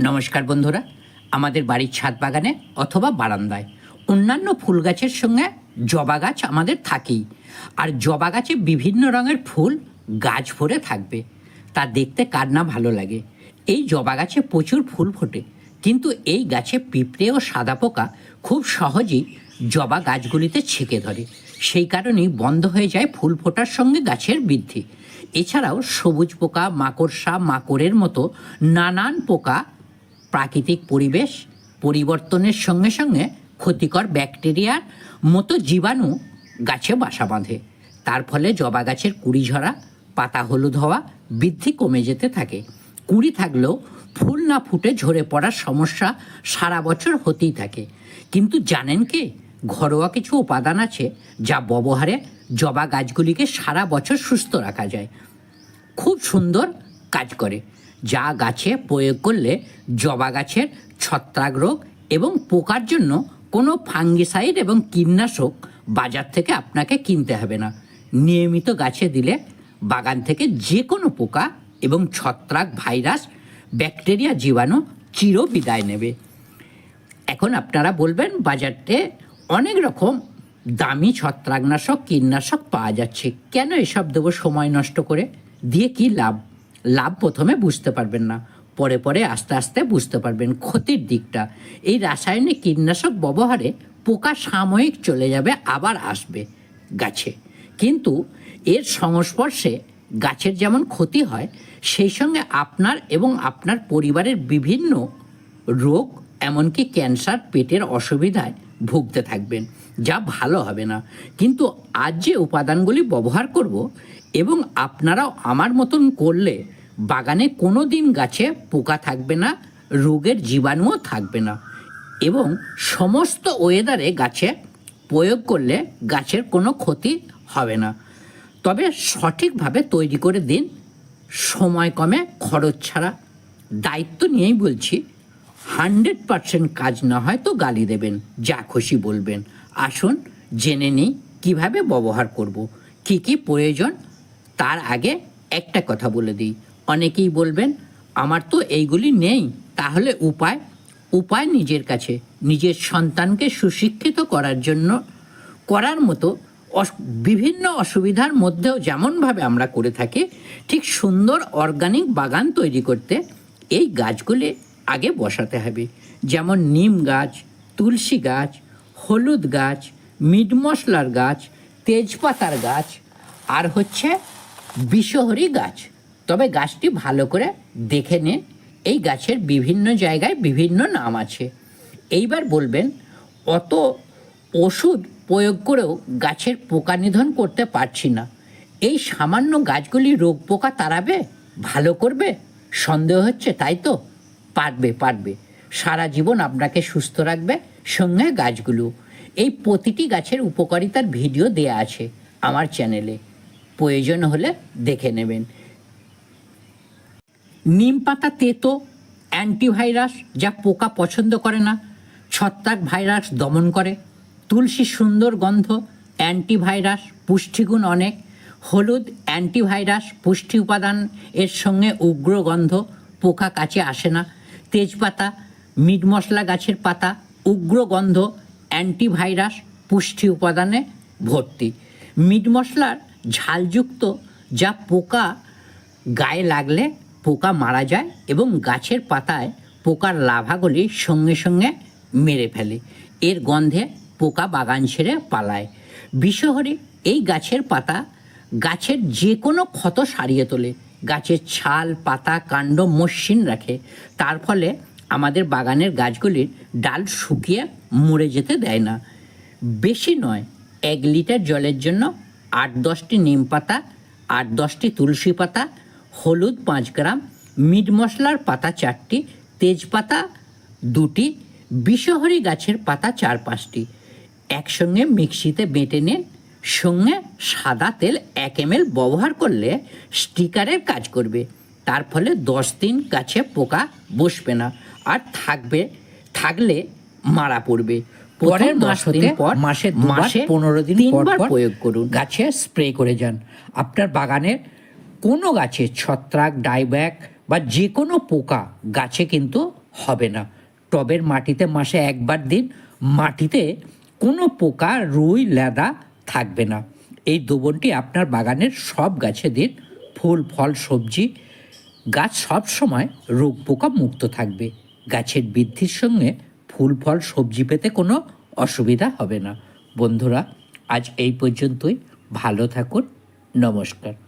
নমস্কার বন্ধুরা, আমাদের বাড়ির ছাদ বাগানে অথবা বারান্দায়। অন্যান্য ফুল গাছের সঙ্গে জবা গাছ আমাদের থাকেই। আর জবা গাছে বিভিন্ন রঙের ফুল গাছ ভরে থাকবে। তা দেখতে কার না ভালো লাগে। এই জবা গাছে প্রচুর ফুল ফোটে। কিন্তু এই গাছে পিঁপড়ে ও সাদা পোকা খুব সহজেই জবা গাছগুলিতে ছেঁকে ধরে। সেই কারণেই বন্ধ হয়ে যায় ফুল ফোটার সঙ্গে গাছের বৃদ্ধি। এছাড়াও সবুজ পোকা, মাকড়সা, মাকড়ের মতো নানান পোকা প্রাকৃতিক পরিবেশ পরিবর্তনের সঙ্গে সঙ্গে ক্ষতিকর ব্যাকটেরিয়ার মতো জীবাণু গাছে বাসা বাঁধে। তার ফলে জবা গাছের কুড়ি ঝরা, পাতা হলুদ হওয়া বৃদ্ধি কমে যেতে থাকে। কুড়ি থাকলেও ফুল না ফুটে ঝরে পড়ার সমস্যা সারা বছর হতেই থাকে। কিন্তু জানেন কি? ঘরোয়া কিছু উপাদান আছে যা ব্যবহারে জবা গাছগুলিকে সারা বছর সুস্থ রাখা যায়। খুব সুন্দর কাজ করে। যা গাছে প্রয়োগ করলে জবা গাছের ছত্রাক রোগ এবং পোকার জন্য কোনো ফাঙ্গিসাইড এবং কীটনাশক বাজার থেকে আপনাকে কিনতে হবে না। নিয়মিত গাছে দিলে বাগান থেকে যে কোনো পোকা এবং ছত্রাক ভাইরাস, ব্যাকটেরিয়া, জীবাণু চির বিদায় নেবে। এখন আপনারা বলবেন, বাজারতে অনেক রকম দামি ছত্রাকনাশক, কীটনাশক পাওয়া যাচ্ছে। কেন এসব দেবো সময় নষ্ট করে? দিয়ে কি লাভ? লাভ প্রথমে বুঝতে পারবেন না, পরে পরে আস্তে আস্তে বুঝতে পারবেন ক্ষতির দিকটা। এই রাসায়নিক কীটনাশক ব্যবহারে পোকা সাময়িক চলে যাবে, আবার আসবে গাছে। কিন্তু এর সংস্পর্শে গাছের যেমন ক্ষতি হয়, সেই সঙ্গে আপনার এবং আপনার পরিবারের বিভিন্ন রোগ, এমনকি ক্যান্সার, পেটের অসুবিধায় ভুগতে থাকবেন। যা ভালো হবে না। কিন্তু আজ যে উপাদানগুলি ব্যবহার করব এবং আপনারাও আমার মতন করলে বাগানে কোনো দিন গাছে পোকা থাকবে না, রোগের জীবাণুও থাকবে না। এবং সমস্ত ওয়েদারে গাছে প্রয়োগ করলে গাছের কোনো ক্ষতি হবে না। তবে সঠিকভাবে তৈরি করে দিন, সময় কমে খরচ ছাড়া। দায়িত্ব নিয়েই বলছি, হান্ড্রেড পারসেন্ট কাজ না হয় তো গালি দেবেন, যা খুশি বলবেন। আসুন, জেনে নিই কীভাবে ব্যবহার করব, কি কি প্রয়োজন, তার আগে একটা কথা বলে দিই। অনেকেই বলবেন, আমার তো এইগুলি নেই, তাহলে উপায় উপায় নিজের কাছে, নিজের সন্তানকে সুশিক্ষিত করার জন্য, করার মতো বিভিন্ন অসুবিধার মধ্যেও যেমনভাবে আমরা করে থাকি, ঠিক সুন্দর অর্গানিক বাগান তৈরি করতে এই গাছগুলি আগে বসাতে হবে। যেমন নিম গাছ, তুলসী গাছ, হলুদ গাছ, মিট মশলার গাছ, তেজপাতার গাছ, আর হচ্ছে বিষহরি গাছ। তবে গাছটি ভালো করে দেখে নিন। এই গাছের বিভিন্ন জায়গায় বিভিন্ন নাম আছে। এইবার বলবেন, অত ওষুধ প্রয়োগ করেও গাছের পোকা নিধন করতে পারছি না। এই সামান্য গাছগুলি রোগ পোকা তাড়াবে? ভালো করবে? সন্দেহ হচ্ছে, তাই তো? পারবে পারবে। সারা জীবন আপনাকে সুস্থ রাখবে সঙ্গে গাছগুলো। এই প্রতিটি গাছের উপকারিতার ভিডিও দেয়া আছে আমার চ্যানেলে। প্রয়োজন হলে দেখে নেবেন। নিম পাতা, তেতো, অ্যান্টিভাইরাস যা পোকা পছন্দ করে না, ছত্রাক ভাইরাস দমন করে, তুলসী সুন্দর গন্ধ, অ্যান্টিভাইরাস পুষ্টিগুণ অনেক, হলুদ অ্যান্টিভাইরাস পুষ্টি উপাদান এর সঙ্গে উগ্র গন্ধ পোকা কাছে আসে না, তেজপাতা, মিট মশলা গাছের পাতা, উগ্র গন্ধ অ্যান্টিভাইরাস পুষ্টি উপাদানে ভর্তি। মিট মশলার ঝালযুক্ত যা পোকা গায়ে লাগলে পোকা মারা যায় এবং গাছের পাতায় পোকার লাভাগুলি সঙ্গে সঙ্গে মেরে ফেলে। এর গন্ধে পোকা বাগান ছেড়ে পালায়। বিষহরি এই গাছের পাতা গাছের যে কোনো ক্ষত সারিয়ে তোলে। গাছের ছাল, পাতা, কাণ্ড মসৃণ রাখে। তার ফলে আমাদের বাগানের গাছগুলির ডাল শুকিয়ে মরে যেতে দেয় না। বেশি নয়, এক লিটার জলের জন্য আট দশটি নিম পাতা, আট দশটি তুলসী পাতা হলুদ পাঁচ গ্রাম মিট মশলার পাতা চারটি তেজপাতা দুটি বিষহরি গাছের পাতা চার পাঁচটি। একসঙ্গে মিক্সিতে বেটে নিন। সঙ্গে সাদা তেল এক এম ব্যবহার করলে স্টিকারের কাজ করবে। তার ফলে দশ দিন গাছে পোকা বসবে না আর থাকবে থাকলে মারা পড়বে। পরের মাস হতে পর মাসে মাসে পনেরো দিন তিনবার প্রয়োগ করুন। গাছে স্প্রে করে যান। আপনার বাগানের কোনো গাছে ছত্রাক, ডাইব্যাক বা যে কোনো পোকা গাছে কিন্তু হবে না। টবের মাটিতে মাসে একবার দিন মাটিতে কোনো পোকা, রুই, লেদা থাকবে না। এই দ্রবণটি আপনার বাগানের সব গাছে দিন ফুল, ফল, সবজি, গাছ সব সময় রোগ, পোকা মুক্ত থাকবে। গাছের বৃদ্ধির সঙ্গে ফুল, ফল, সবজি পেতে কোনো অসুবিধা হবে না। বন্ধুরা, আজ এই পর্যন্তই। ভালো থাকুন। নমস্কার।